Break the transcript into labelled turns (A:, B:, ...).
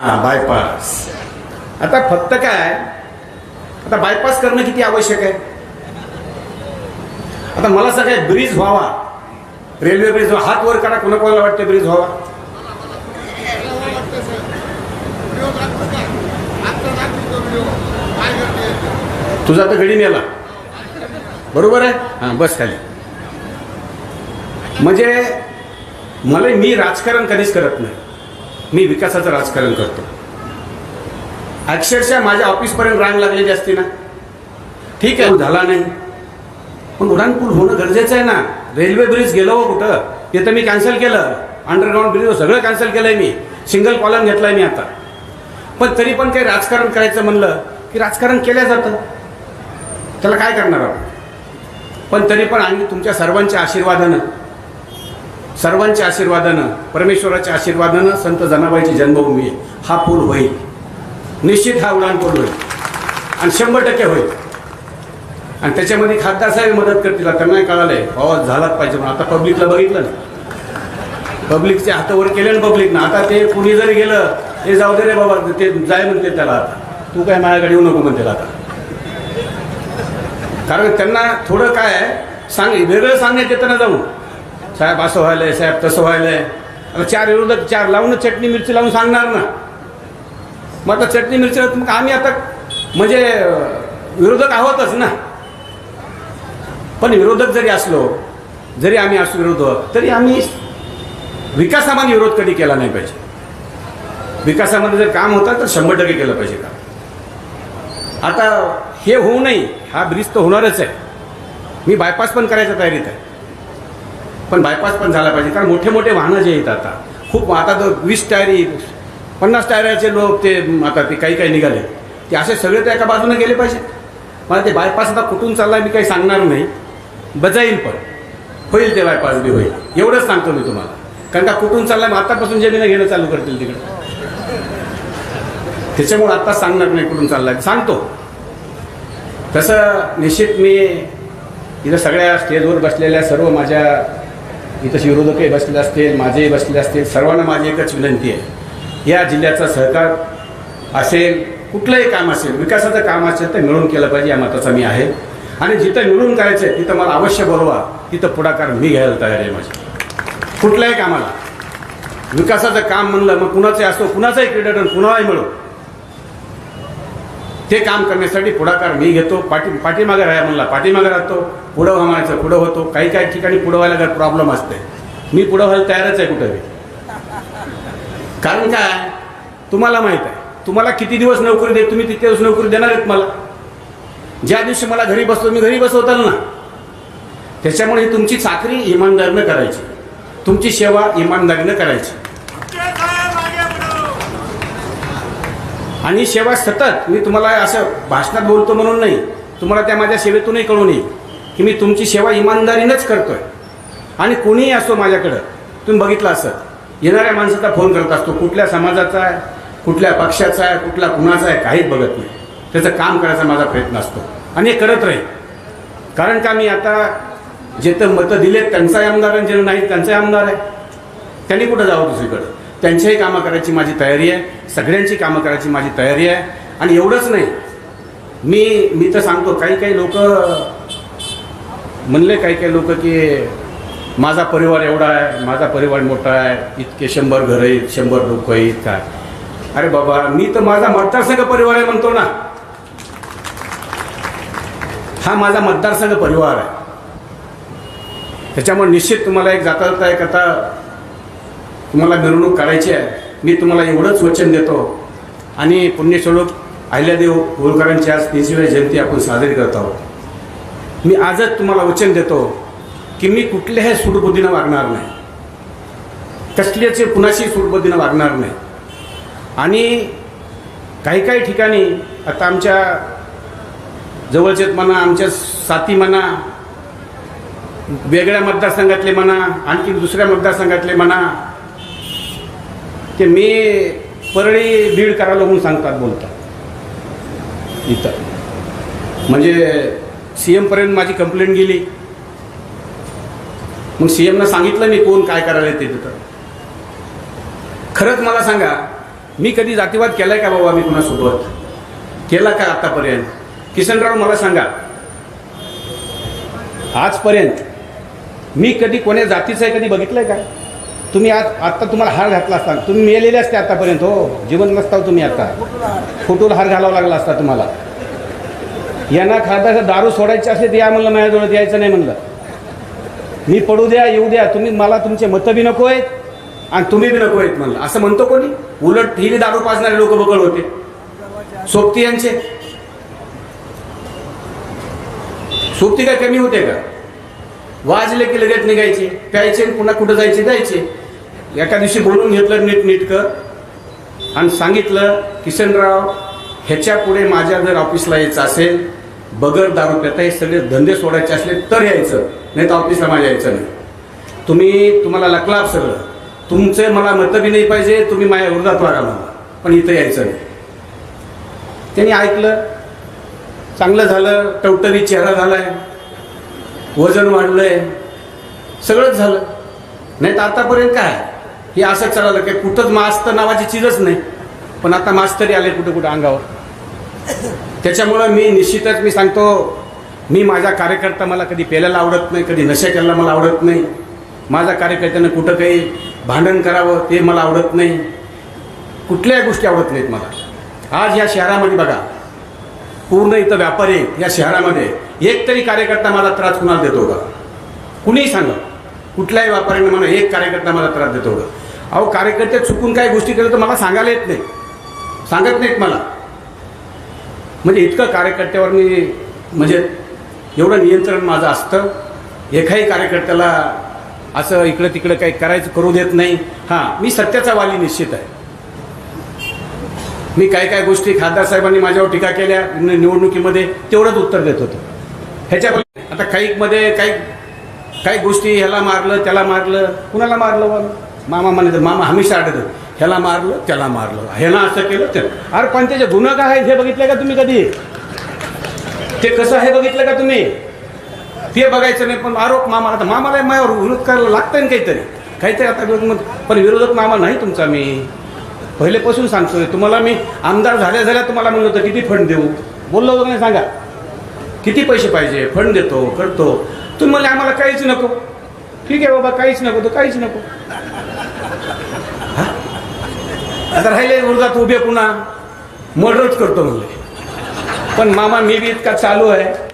A: हा बायपास आता फक्त काय? आता बायपास करणं किती आवश्यक आहे? आता मला असं काय ब्रिज व्हावा. रेल्वे ब्रिज व्हावा. हात वर करा कोणा कोणाला वाटतं ब्रिज व्हावा? तुझा आता घडी नेला बरोबर आहे? हां बस खाली. म्हणजे मला मी राजकारण कधीच करत नाही. मी विकासाचं राजकारण करतो. अक्षरशः माझ्या ऑफिसपर्यंत रांग लागलेली असते ना. ठीक आहे झाला नाही. पण उड्डाणपूल होणं गरजेचं आहे ना. रेल्वे ब्रिज गेलो हो कुठं? ते तर मी कॅन्सल केलं. अंडरग्राऊंड ब्रिज सगळं कॅन्सल केलंय मी. सिंगल कॉलम घेतलाय मी आता. पण तरी पण काही राजकारण करायचं म्हणलं की राजकारण केलं जातं. त्याला काय करणार आपण? पण तरी पण आम्ही तुमच्या सर्वांच्या आशीर्वादानं सर्वांच्या आशीर्वादानं परमेश्वराच्या आशीर्वादानं संत जनाबाईची जन्मभूमी हा पूल होईल. निश्चित हा उडान पूल होईल. आणि शंभर टक्के होईल. आणि त्याच्यामध्ये खासदार साहेब मदत करतील त्यांनाही कळालंय. पाऊस झालाच पाहिजे म्हणून. आता पब्लिकला बघितलं ना. पब्लिकचे हातावर केले ना पब्लिकनं आता ते कुणी जरी गेलं ते जाऊ दे रे बाबा ते जाय म्हणते त्याला आता. तू काय माझ्याकडे येऊ नको म्हणते आता. कारण त्यांना थोडं काय सांग वेगळं सांगण्यात येतं ना जाऊन. साहेब असं व्हायलंय साहेब तसं व्हायलंय. आता चार विरोधक चार लावून चटणी मिरची लावून सांगणार ना. मग आता चटणी मिरची मग आम्ही आता म्हणजे विरोधक आहोतच ना. पण विरोधक जरी असलो जरी आम्ही असो विरोधक तरी आम्ही विकासामध्ये विरोध कधी केला नाही पाहिजे. विकासामध्ये जर काम होतं तर शंभर टक्के केलं पाहिजे काम. आता हे होऊ नये हा ब्रिज तर होणारच आहे. मी बायपास पण करायच्या तयारीत आहे. पण बायपास पण झाला पाहिजे. कारण मोठे मोठे वाहनं जे आहेत आता खूप आता तर वीस टायरी पन्नास टायराचे लोक ते आता ते काही काही निघाले. ते असे सगळे तर एका बाजूने गेले पाहिजे. मला ते बायपास आता कुठून चालला मी काही सांगणार नाही. बजाईल पण. होईल ते बायपास बी होईल. एवढंच सांगतो मी तुम्हाला. कारण का कुठून चाललाय मग आतापासून जमीन घेणं चालू करतील तिकडे. त्याच्यामुळे आत्ता सांगणार नाही कुठून चाललाय. सांगतो. तसं निश्चित मी इथं सगळ्या स्टेजवर बसलेल्या सर्व माझ्या इथं विरोधकही बसलेले असतील माझेही बसलेले असतील सर्वांना माझी एकच विनंती आहे. या जिल्ह्याचा सहकार असेल कुठलंही काम असेल विकासाचं काम असेल तर मिळून केलं पाहिजे या मताचा मी आहे. आणि जिथं मिळून करायचं आहे तिथं मला अवश्य बोलवा. तिथं पुढाकार मी घ्यायला तयार आहे माझी कुठल्याही कामाला. विकासाचं काम म्हणलं मग कुणाचे असो कुणाचाही क्रीडाटन कुणालाही मिळो. ते काम करण्यासाठी पुढाकार मी घेतो. पाठी पाठीमागे राहा म्हणला पाठीमागे राहतो. पुढं व्हा पुढं होतो. काही काही ठिकाणी पुढं व्हायला जर प्रॉब्लेम असते. मी पुढं व्हायला तयारच आहे कुठंही कारण काय? तुम्हाला माहीत आहे. तुम्हाला किती दिवस नोकरी दे तुम्ही तिथे दिवस नोकरी देणार आहेत मला. ज्या दिवशी मला घरी बसतो मी घरी बसवताल ना. त्याच्यामुळे तुमची चाकरी इमानदारीनं करायची. तुमची सेवा इमानदारीनं करायची. आणि सेवा सतत मी तुम्हाला असं भाषणात बोलतो म्हणून नाही. तुम्हाला त्या माझ्या सेवेतूनही कळून येईल. की मी तुमची सेवा इमानदारीनंच करतोय. आणि कोणीही असतो माझ्याकडं तुम्ही बघितलं असं येणाऱ्या माणसाचा फोन करत असतो कुठल्या समाजाचा आहे कुठल्या पक्षाचा आहे कुठला कुणाचा आहे काहीच बघत नाही. त्याचं काम करायचा माझा प्रयत्न असतो. आणि हे करत राहील. कारण का मी आता जे तर मतं दिलेत त्यांचाही आमदार आणि जे नाही त्यांचाही आमदार आहे. त्यांनी कुठं जावं दुसरीकडं? त्यांच्याही कामं करायची माझी तयारी आहे. सगळ्यांची कामं करायची माझी तयारी आहे. आणि एवढंच नाही. मी मी तर सांगतो काही काही लोक म्हणले काही काही लोक की माझा परिवार एवढा आहे माझा परिवार मोठा आहे इतके शंभर घर आहेत शंभर लोक आहेत काय? अरे बाबा मी तर माझा मतदारसंघ परिवार आहे म्हणतो ना. हा माझा मतदारसंघ परिवार आहे. त्याच्यामुळे निश्चित तुम्हाला एक जाता जाता एक आता तुम्हाला मिरवणूक काढायची आहे. मी तुम्हाला एवढंच वचन देतो. आणि पुण्यस्वरूप अहिल्यादेव होळकरांची आज तीनशे जयंती आपण साजरी करत आहोत. मी आजच तुम्हाला वचन देतो की मी कुठल्याही सूडबुद्धीनं वागणार नाही. कसल्याचे कुणाशी सूडबुद्धीनं वागणार नाही. आणि काही काही ठिकाणी आता आमच्या जवळचेच म्हणा आमच्या साथी म्हणा वेगळ्या मतदारसंघातले म्हणा आणखी दुसऱ्या मतदारसंघातले म्हणा ते मी परळी बीड करायला म्हणून सांगतात बोलतात. इथं. म्हणजे सी एमपर्यंत माझी कंप्लेंट गेली. मग सी एमनं सांगितलं मी कोण काय करायला ते तिथं. खरंच मला सांगा मी कधी जातीवाद केलाय का बाबा मी कुणासोबत? केला का आतापर्यंत? किसनराव मला सांगा. आजपर्यंत मी कधी कोण्या जातीचं आहे कधी बघितलंय का? तुम्ही आज आत्ता तुम्हाला हार घातला असता. तुम्ही मेलेले असते आतापर्यंत हो. जीवन नसता हो तुम्ही आता. फोटोला हार घालावा लागला असता तुम्हाला. यांना खाता दारू सोडायची असली तर या म्हणलं माझ्याजवळ यायचं नाही म्हणलं. मी पडू द्या येऊ द्या तुम्ही मला तुमचे मतं बी नको आहेत आणि तुम्ही बी नको आहेत म्हणलं. असं म्हणतो कोणी? उलट ही बी दारू पाजणारे लोक बकळ होते. सोबती यांचे. सोबती काय कमी होते का? वाजले की लगेच निघायचे प्यायचे पुन्हा कुठं जायचे जायचे एका दिवशी बोलून घेतलं नीट नीटकं आणि सांगितलं किशनराव ह्याच्या पुढे माझ्या जर ऑफिसला यायचं असेल बगर दारू पेता हे सगळे धंदे सोडायचे असले तर यायचं नाही तर ऑफिसला माझ्या यायचं नाही. तुम्ही तुम्हाला लकलाप सगळं. तुमचे मला मतं बी नाही पाहिजे तुम्ही माझ्या विरोधात वागा मला पण इथं यायचं नाही. त्यांनी ऐकलं चांगलं झालं टवटवी चेहरा झालाय वजन वाढलंय सगळंच झालं. नाही तर आतापर्यंत काय? हे असं चाललं की कुठंच मास्तर नावाची चीजच नाही. पण आता मास्तरी आले कुठं कुठं अंगावर. त्याच्यामुळं मी निश्चितच मी सांगतो मी माझा कार्यकर्ता मला कधी पेल्याला आवडत नाही कधी नशा करायला मला आवडत नाही. माझा कार्यकर्त्यानं कुठं काही भांडण करावं ते मला आवडत नाही. कुठल्याही गोष्टी आवडत नाहीत मला. आज या शहरामध्ये बघा पूर्ण इथं व्यापारी या शहरामध्ये. एक तरी कार्यकर्ता मला त्रास कुणाला देतो का कुणीही सांगा. कुठल्याही व्यापाऱ्याने म्हणा एक कार्यकर्ता मला त्रास देतो का अहो कार्यकर्ते चुकून काही गोष्टी केल्या तर मला सांगायला येत नाही. सांगत नाहीत मला. म्हणजे इतकं कार्यकर्त्यावर मी म्हणजे एवढं नियंत्रण माझं असतं. एकाही कार्यकर्त्याला असं इकडं तिकडं काही करायचं करू देत नाही. हां मी सत्याचा वाली निश्चित आहे. मी काय काय गोष्टी खासदार साहेबांनी माझ्यावर टीका केल्या निवडणुकीमध्ये तेवढंच उत्तर देत होतो. ह्याच्या आता काही काही काही गोष्टी ह्याला मारलं त्याला मारलं कुणाला मारलं बा मामा म्हणायचं मामा हमेशा आढळतं ह्याला मारलं त्याला मारलं. ह्याला असं केलं ते अरे पण त्याचे गुन्हा काय आहेत हे बघितलं का तुम्ही कधी? ते कसं आहे बघितलं का तुम्ही? ते बघायचं नाही पण आरोप मामा आता मामाला माझ्यावर विरोध करायला लागतं ना काहीतरी. काहीतरी आता विरोध पण विरोधक मामा नाही तुमचा मी. पहिलेपासून सांगतोय. तुम्हाला मी आमदार झाल्या झाल्या तुम्हाला म्हणलं होतं किती फंड देऊ? बोललो होतो नाही सांगा? किती पैसे पाहिजे? फंड देतो करतो. तुम्ही म्हणले आम्हाला काहीच नको. ठीक आहे बाबा काहीच नको तर काहीच नको. आता राहिले विरोधात उभे पुन्हा. मर्डरच करतो म्हणले. पण मामा मी बी इतका चालू आहे.